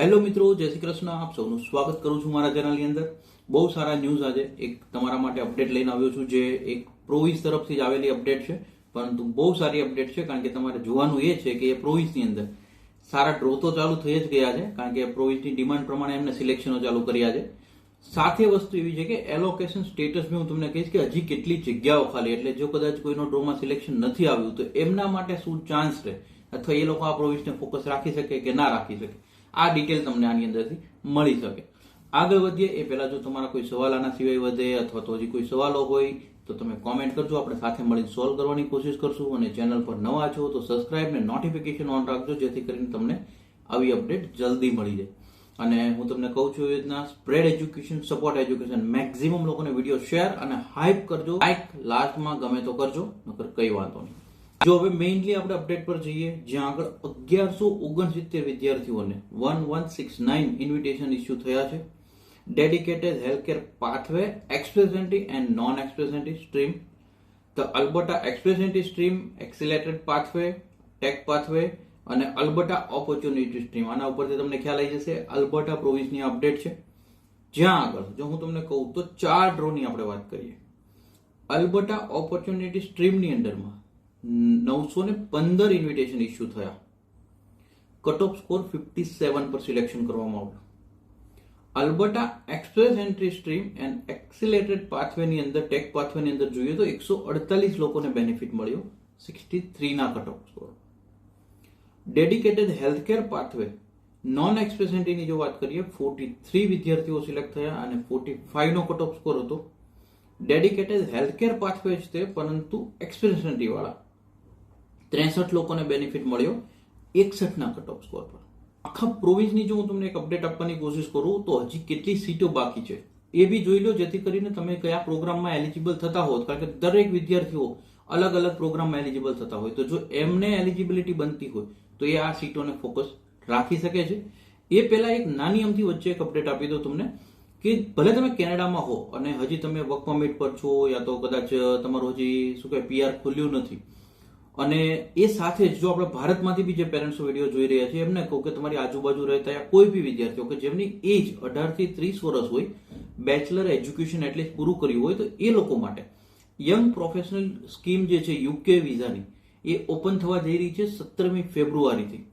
Hello મિત્રો, જય શ્રી કૃષ્ણ. આપ સૌનું સ્વાગત કરું છું મારા ચેનલની અંદર. બહુ સારા ન્યૂઝ આજે. એક તમારા માટે અપડેટ લઈને આવ્યો છું જે એક પ્રોવિસ તરફથી જ આવેલી અપડેટ છે. પરંતુ બહુ સારી અપડેટ છે, કારણ કે તમારે જોવાનું એ છે કે એ પ્રોવિસની અંદર સારા ડ્રો તો ચાલુ થઈ જ ગયા છે, કારણ કે પ્રોવિસની ડિમાન્ડ પ્રમાણે એમને સિલેક્શનો ચાલુ કર્યા છે સાથે વસ્તુ એવી છે કે એલોકેશન સ્ટેટસ હું તમને કહીશ કે હજી કેટલી જગ્યાઓ ખાલી. એટલે જો કદાચ કોઈનો ડ્રોમાં સિલેક્શન નથી આવ્યું, તો એમના માટે શું ચાન્સ રહે? અથવા એ લોકો આ પ્રોવિસને ફોકસ રાખી શકે કે ના રાખી શકે? આ ડિટેલ તમને આની અંદરથી મળી શકે. આગળ વધીએ, એ પહેલા જો તમારા કોઈ સવાલ આના સિવાય વધે અથવા તો હજી કોઈ સવાલો હોય, તો તમે કોમેન્ટ કરજો. આપણે સાથે મળીને સોલ્વ કરવાની કોશિશ કરશું અને ચેનલ પર નવા છો, તો સબસ્ક્રાઇબ ને નોટિફિકેશન ઓન રાખજો, જેથી કરીને તમને આવી અપડેટ જલ્દી મળી જાય. અને હું તમને કહું છું એ રીતના spread education support education maximum લોકોને વીડિયો શેર અને હાઇપ કરજો. લાઇક લાસ્ટમાં ગમે તો કરજો, નકર કઈ વાંધો નહીં. જો હવે મેઇનલી આપણે અપડેટ પર જઈએ, જ્યાં આગળ અગિયારસો ઓગણસિત્તેર વિદ્યાર્થીઓને one one six nine invitation issue થયા છે. Dedicated healthcare pathway express entry and non express entry stream the Alberta express entry stream accelerated pathway tech pathway અને અલ્બર્ટા ઓપોર્ચ્યુનિટી સ્ટ્રીમ આના ઉપરથી તમને ખ્યાલ આવી જશે અલ્બર્ટા પ્રોવિઝની અપડેટ છે. જ્યાં આગળ, જો હું તમને કહું તો ચાર ડ્રોની આપણે વાત કરીએ. અલ્બર્ટા ઓપોર્ચ્યુનિટી સ્ટ્રીમની અંડરમાં નવસો ને પંદર ઇન્વિટેશન ઇસ્યુ થયા. Cut off score fifty seven પર સિલેક્શન કરવામાં આવ્યું. Alberta express entry stream and accelerated પાથવેની અંદર ટેક પાથવેની અંદર જોઈએ તો એકસો અડતાલીસ લોકોને બેનિફિટ મળ્યો sixty થ્રીના cut off score dedicated healthcare pathway non express એન્ટ્રીની જો વાત કરીએ ફોર્ટી થ્રી વિદ્યાર્થીઓ સિલેક્ટ થયા અને ફોર્ટી ફાઈવનો કટ ઓફ સ્કોર હતો. ડેડિકેટેડ હેલ્થકેર પાથવે જ તે, પરંતુ એક્સપ્રેસ એન્ટ્રીવાળા વાળા. ત્રેસઠ લોકોને બેનિફિટ મળ્યો. એકસઠના કટ ઓફ સ્કોર પર. આખા પ્રોવિઝની જો હું તમને એક અપડેટ આપવાની કોશિશ કરું, તો હજી કેટલી સીટો બાકી છે. એ બી જોઈ લો, જેથી કરીને તમે કયા પ્રોગ્રામમાં એલિજિબલ થતા હોત. કારણ કે દરેક વિદ્યાર્થીઓ અલગ અલગ પ્રોગ્રામમાં એલિજિબલ થતા હોય. તો જો એમને એલિજિબિલિટી બનતી હોય, તો એ આ સીટોને ફોકસ રાખી શકે છે. એ પહેલા એક નાની અમથી વચ્ચે એક અપડેટ આપી દો તમને, કે ભલે તમે કેનેડામાં હો અને હજી તમે વર્ક પરમિટ પર છો, યા તો કદાચ તમારું હજી શું કહેવાય પીઆર ખુલ્યું નથી. અને એ સાથે જ જો આપણે ભારતમાંથી બી જે પેરેન્ટ્સ વીડિયો જોઈ રહ્યા છે એમને કહું કે તમારી આજુબાજુ રહેતા કોઈ બી વિદ્યાર્થીઓ કે જેમની એજ અઢારથી ત્રીસ વર્ષ હોય બેચલર એજ્યુકેશન એટલીસ્ટ પૂરું કર્યું હોય, તો એ લોકો માટે યંગ પ્રોફેશનલ સ્કીમ જે છે યુકે વિઝાની એ ઓપન થવા જઈ રહી છે સત્તરમી ફેબ્રુઆરીથી.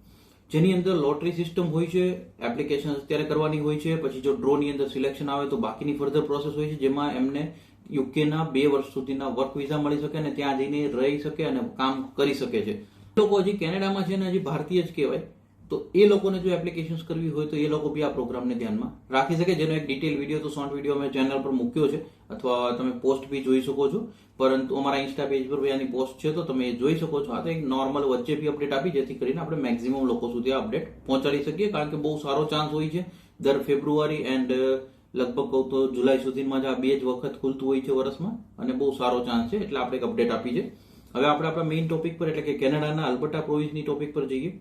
જેની અંદર લોટરી સિસ્ટમ હોય છે એપ્લિકેશન અત્યારે કરવાની હોય છે, પછી જો ડ્રોની અંદર સિલેક્શન આવે તો બાકીની ફર્ધર પ્રોસેસ હોય છે, જેમાં એમને યુકેના બે વર્ષ સુધીના વર્ક વિઝા મળી શકે અને ત્યાં જઈને રહી શકે અને કામ કરી શકે છે. લોકો હજી કેનેડામાં છે ને હજી ભારતીય જ કહેવાય. તો એ લોકોને જો એપ્લિકેશન કરવી હોય તો એ લોકો બી આ પ્રોગ્રામને ધ્યાનમાં રાખી શકે. જેનો એક ડિટેલ વીડિયો તો શોર્ટ વીડિયો અમે ચેનલ પર મૂક્યો છે. અથવા તમે પોસ્ટ બી જોઈ શકો છો. પરંતુ અમારા ઇન્સ્ટા પેજ પર આની પોસ્ટ છે, તો તમે જોઈ શકો છો. આ તો એક નોર્મલ વચ્ચે બી અપડેટ આપી, જેથી કરીને આપણે મેક્સિમમ લોકો સુધી આ અપડેટ પહોંચાડી શકીએ. કારણ કે બહુ સારો ચાન્સ હોય છે. દર ફેબ્રુઆરી એન્ડ લગભગ કહું તો જુલાઈ સુધીમાં જ આ બે જ વખત ખુલતું હોય છે વર્ષમાં અને બહુ સારો ચાન્સ છે, એટલે આપણે એક અપડેટ આપી છે. હવે આપણે આપણા મેઇન ટોપિક પર, એટલે કે કેનેડાના અલ્બર્ટા પ્રોવિન્સની ટોપિક પર જઈએ.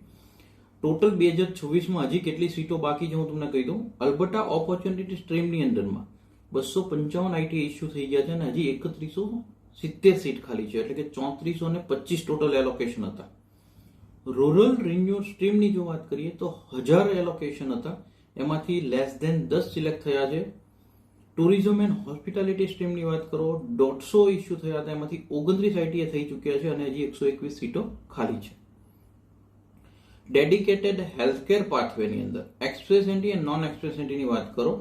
ટોટલ બે હજાર છવ્વીસમાં હજી કેટલી સીટો બાકી છે હું તમને કહી દઉં. અલ્બર્ટા ઓપોર્ચ્યુનિટી સ્ટ્રીમની અંદરમાં બસો પંચાવન આઈટી ઇસ્યુ થઈ ગયા છે અને હજી એકત્રીસો સિત્તેર સીટ ખાલી છે, એટલે કે ચોત્રીસો ને પચીસ ટોટલ એલોકેશન હતા. રૂરલ રિન્યુ સ્ટ્રીમની જો વાત કરીએ તો હજાર એલોકેશન હતા. એમાંથી લેસ ધેન દસ સિલેક્ટ થયા છે. ટુરિઝમ એન્ડ હોસ્પિટાલિટી સ્ટ્રીમની વાત કરો, દોઢસો ઇસ્યુ થયા હતા. એમાંથી ઓગણત્રીસ આઈટીએ થઈ ચૂક્યા છે અને હજી એકસો એકવીસ સીટો ખાલી છે. ડેડિકેટેડ હેલ્થકેર પાથવેની અંદર express entry and non express એન્ટીની વાત કરો,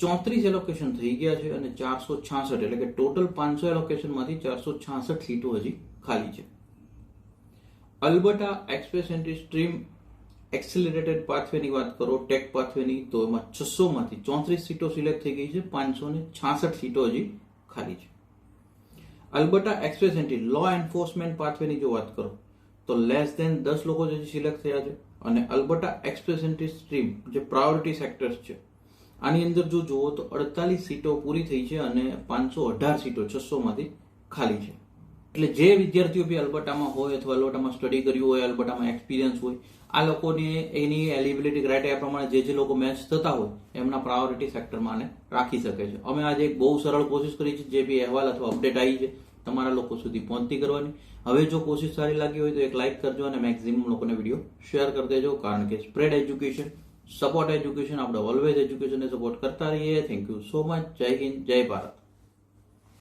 ચોત્રીસ એલોકેશન થઈ ગયા છે અને ચારસો છાસઠ, એટલે કે ટોટલ પાંચસો એલોકેશનમાંથી ચારસો છાસઠ સીટો હજી ખાલી છે. Alberta express entry stream accelerated પાથવેની વાત કરો ટેક પાથવેની તો એમાં છસો માંથી ચોત્રીસ સીટો સિલેક્ટ થઈ ગઈ છે, પાંચસો ને છાસઠ સીટો હજી ખાલી છે. Alberta express entry law enforcement પાથવેની જો વાત કરો, તો લેસ દેન દસ લોકો જે સિલેક્ટ થયા છે અને અલબર્ટા એક્સપ્રેસ એન્ટ્રી સ્ટ્રીમ જે પ્રાયોરિટી સેક્ટર્સ છે, આની અંદર જો જુઓ તો અડતાલીસ સીટો પૂરી થઈ છે અને પાંચસો અઢાર સીટો છસો માંથી ખાલી છે. એટલે જે વિદ્યાર્થીઓ બી અલબટામાં હોય અથવા અલબટામાં સ્ટડી કર્યું હોય અલબટામાં એક્સપિરિયન્સ હોય, આ લોકોને એની એલિબિલિટી ક્રાઇટેરિયા પ્રમાણે જે જે લોકો મેચ થતા હોય, એમના પ્રાયોરિટી સેક્ટરમાં આને રાખી શકે છે. અમે આજે એક બહુ સરળ કોશિશ કરી છે, જે બી અહેવાલ અથવા અપડેટ આવી છે, તમારા લોકો સુધી પહોંચતી કરવાની. હવે જો કોશિશ સારી લાગી હોય તો એક લાઇક કરજો અને મેક્સિમમ લોકોને વીડિયો શેર કરી દેજો, કારણ કે સ્પ્રેડ એજ્યુકેશન સપોર્ટ એજ્યુકેશન આપણે ઓલવેઝ એજ્યુકેશનને સપોર્ટ કરતા રહીએ. થેન્ક યુ સો મચ જય હિન્દ, જય ભારત.